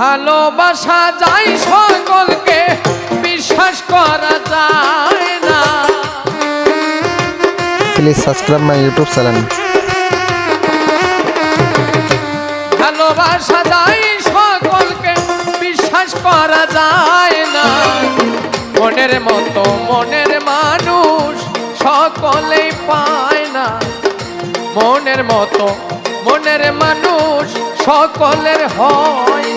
ভালোবাসা যায় সকলকে বিশ্বাস করা যায় না। Please subscribe my YouTube channel. ভালোবাসা যায় সকলকে বিশ্বাস করা যায় না। মনের মতো মনের মানুষ সকলেই পায় না। মনের মতো মনের মানুষ সকলের হয়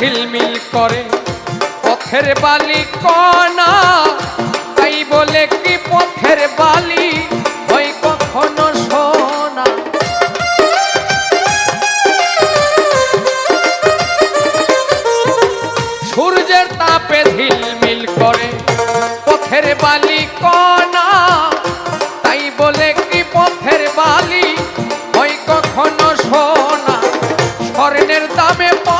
ঝিলমিল করে পথের বালি কণা। তাই বলে কি পথের বালি? হয় কখনো সোনা। সূর্যের তাপে ঝিলমিল করে পথের বালি কণা। তাই বলে কি পথের বালি? হয় কখনো সোনা। স্বর্ণের দামে পথের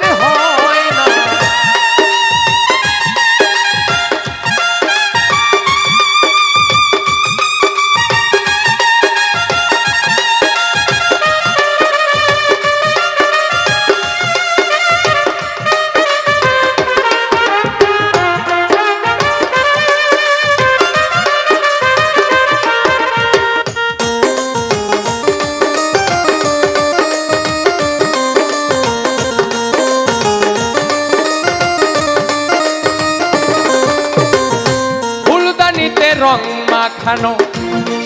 ফুলদানিতে রং মাখানো,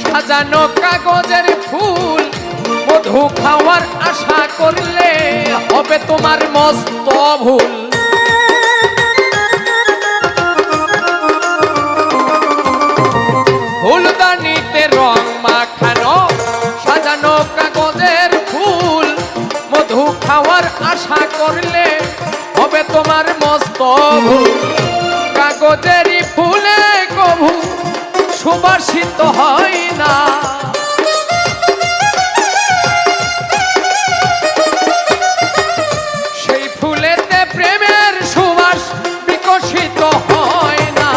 সাজানো কাগজের ফুল, মধু খাওয়ার আশা করলে হবে তোমার মস্ত ভুল। ফুলদানিতে রং মাখানো, সাজানো কাগজের ফুল, মধু খাওয়ার আশা করলে হবে তোমার মস্ত ভুল। কভু সুবাসিত হয় না সেই ফুলেতে প্রেমের সুবাস বিকশিত হয় না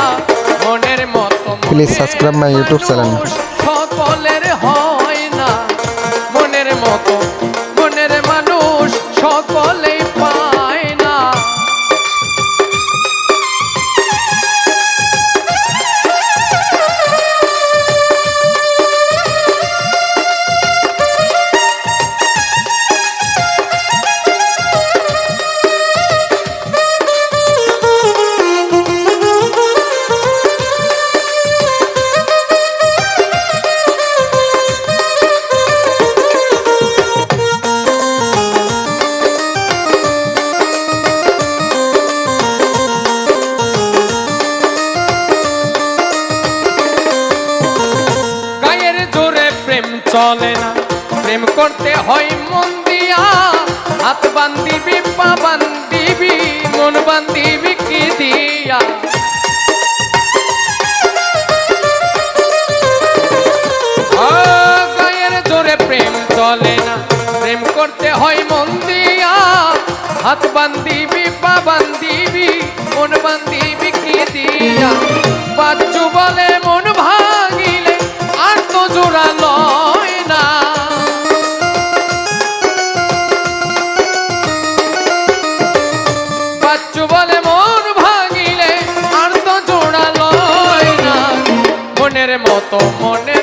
মনের মতো subscribe my YouTube channel. মানুষ চলে না। প্রেম করতে হয় মন দিয়া। হাত বান্দিবি পা বান্দিবি মন বান্দিবি কি দিয়া? করতে হয় মন দিয়া। হাত বান্দিবি পা বান্দিবি মন বান্দিবি কি দিয়া? বাচ্চু বলে মতো সকলে